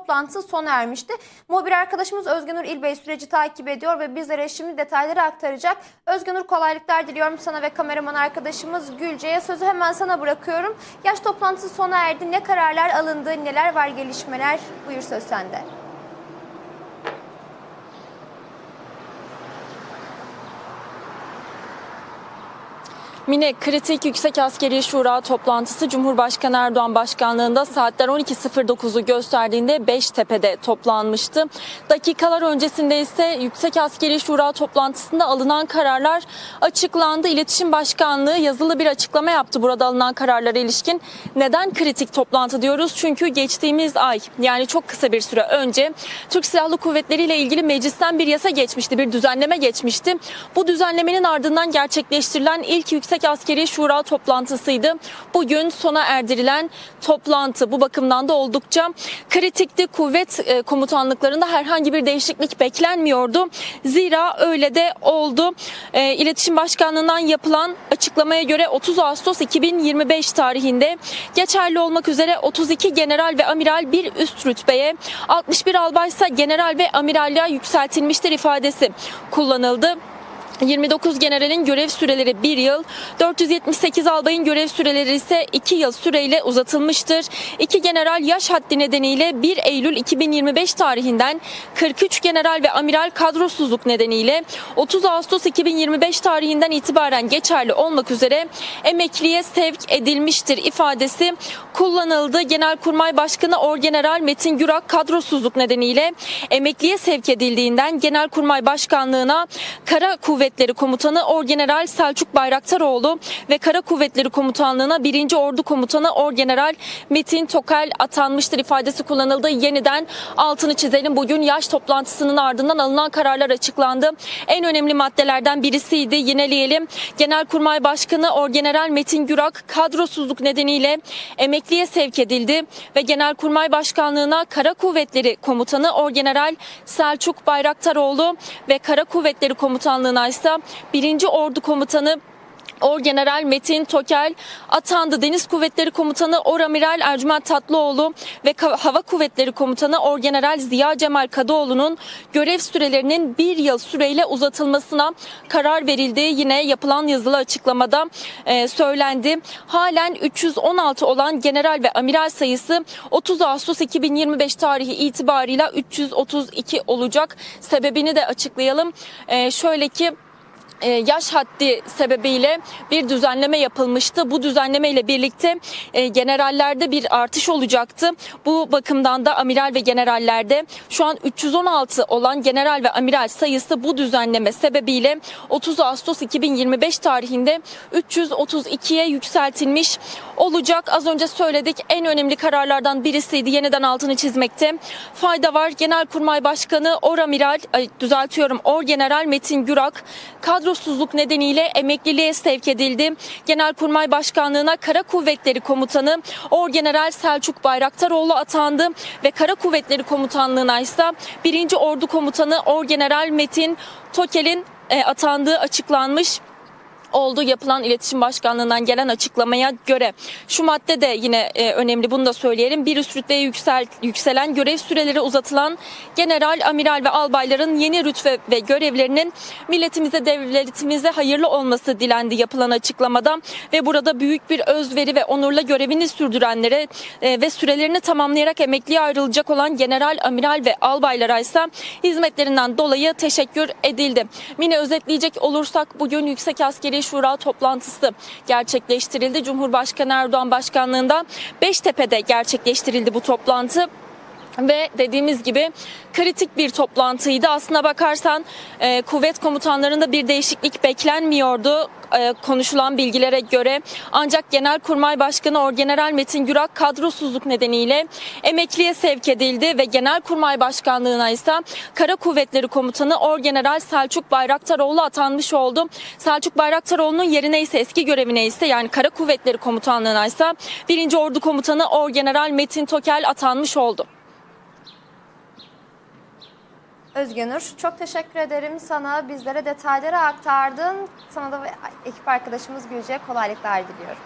toplantısı sona ermişti. Muhabir arkadaşımız Özgünür İlbey süreci takip ediyor ve bizlere şimdi detayları aktaracak. Özgünür kolaylıklar diliyorum sana ve kameraman arkadaşımız Gülce'ye. Sözü hemen sana bırakıyorum. Yaş toplantısı sona erdi. Ne kararlar alındı, neler var gelişmeler? Buyur söz sende. Mine kritik Yüksek Askeri Şura toplantısı Cumhurbaşkanı Erdoğan başkanlığında saatler 12.09'u gösterdiğinde Beştepe'de toplanmıştı. Dakikalar öncesinde ise Yüksek Askeri Şura toplantısında alınan kararlar açıklandı. İletişim Başkanlığı yazılı bir açıklama yaptı burada alınan kararlara ilişkin. Neden kritik toplantı diyoruz? Çünkü geçtiğimiz ay yani çok kısa bir süre önce Türk Silahlı Kuvvetleri ile ilgili meclisten bir yasa geçmişti, bir düzenleme geçmişti. Bu düzenlemenin ardından gerçekleştirilen ilk Yüksek Askeri Şura toplantısıydı. Bugün sona erdirilen toplantı bu bakımdan da oldukça kritikti. Kuvvet e, komutanlıklarında herhangi bir değişiklik beklenmiyordu. Zira öyle de oldu. E, İletişim Başkanlığı'ndan yapılan açıklamaya göre 30 Ağustos 2025 tarihinde geçerli olmak üzere 32 general ve amiral bir üst rütbeye, 61 albay ise general ve amiralliğe yükseltilmiştir ifadesi kullanıldı. 29 generalin görev süreleri 1 yıl, 478 albayın görev süreleri ise 2 yıl süreyle uzatılmıştır. İki general yaş haddi nedeniyle 1 Eylül 2025 tarihinden 43 general ve amiral kadrosuzluk nedeniyle 30 Ağustos 2025 tarihinden itibaren geçerli olmak üzere emekliye sevk edilmiştir ifadesi kullanıldı. Genelkurmay Başkanı Orgeneral Metin Gürak kadrosuzluk nedeniyle emekliye sevk edildiğinden Genelkurmay Başkanlığına Kara Kuvvetleri Komutanı Orgeneral Selçuk Bayraktaroğlu ve Kara Kuvvetleri Komutanlığına 1. Ordu Komutanı Orgeneral Metin Tokel atanmıştır ifadesi kullanıldı. Yeniden altını çizelim. Bugün yaş toplantısının ardından alınan kararlar açıklandı. En önemli maddelerden birisiydi. Yineleyelim. Genelkurmay Başkanı Orgeneral Metin Gürak kadrosuzluk nedeniyle emekliye sevk edildi ve Genelkurmay Başkanlığına Kara Kuvvetleri Komutanı Orgeneral Selçuk Bayraktaroğlu ve Kara Kuvvetleri Komutanlığına ise 1. Ordu Komutanı Orgeneral Metin Tokel atandı. Deniz Kuvvetleri Komutanı Oramiral Ercüment Tatlıoğlu ve Hava Kuvvetleri Komutanı Orgeneral Ziya Cemal Kadıoğlu'nun görev sürelerinin bir yıl süreyle uzatılmasına karar verildi. Yine yapılan yazılı açıklamada e, söylendi. Halen 316 olan general ve amiral sayısı 30 Ağustos 2025 tarihi itibarıyla 332 olacak. Sebebini de açıklayalım. E, şöyle ki yaş haddi sebebiyle bir düzenleme yapılmıştı. Bu düzenleme ile birlikte e, generallerde bir artış olacaktı. Bu bakımdan da amiral ve generallerde şu an 316 olan general ve amiral sayısı bu düzenleme sebebiyle 30 Ağustos 2025 tarihinde 332'ye yükseltilmiş olacak. Az önce söyledik en önemli kararlardan birisiydi. Yeniden altını çizmekte fayda var. Genelkurmay Başkanı Oramiral, düzeltiyorum Orgeneral Metin Gürak kadrosuzluk nedeniyle emekliliğe sevk edildi. Genelkurmay Başkanlığına Kara Kuvvetleri Komutanı Orgeneral Selçuk Bayraktaroğlu atandı ve Kara Kuvvetleri Komutanlığına ise 1. Ordu Komutanı Orgeneral Metin Tokel'in e, atandığı açıklanmış oldu yapılan iletişim başkanlığından gelen açıklamaya göre. Şu madde de yine e, önemli bunu da söyleyelim. Bir üst rütbeye yüksel, yükselen görev süreleri uzatılan general, amiral ve albayların yeni rütbe ve görevlerinin milletimize, devletimize hayırlı olması dilendi yapılan açıklamada ve burada büyük bir özveri ve onurla görevini sürdürenlere e, ve sürelerini tamamlayarak emekliye ayrılacak olan general, amiral ve albaylara ise hizmetlerinden dolayı teşekkür edildi. Mine özetleyecek olursak bugün Yüksek Askeri Şura toplantısı gerçekleştirildi. Cumhurbaşkanı Erdoğan başkanlığında Beştepe'de gerçekleştirildi bu toplantı. Ve dediğimiz gibi kritik bir toplantıydı. Aslına bakarsan e, kuvvet komutanlarında bir değişiklik beklenmiyordu e, konuşulan bilgilere göre. Ancak Genelkurmay Başkanı Orgeneral Metin Gürak kadrosuzluk nedeniyle emekliye sevk edildi ve Genelkurmay Başkanlığına ise Kara Kuvvetleri Komutanı Orgeneral Selçuk Bayraktaroğlu atanmış oldu. Selçuk Bayraktaroğlu'nun yerine ise eski görevine ise yani Kara Kuvvetleri Komutanlığına ise 1. Ordu Komutanı Orgeneral Metin Tokel atanmış oldu. Özgünür, çok teşekkür ederim sana. Bizlere detayları aktardın. Sana da ekip arkadaşımız Gülce'ye kolaylıklar diliyorum.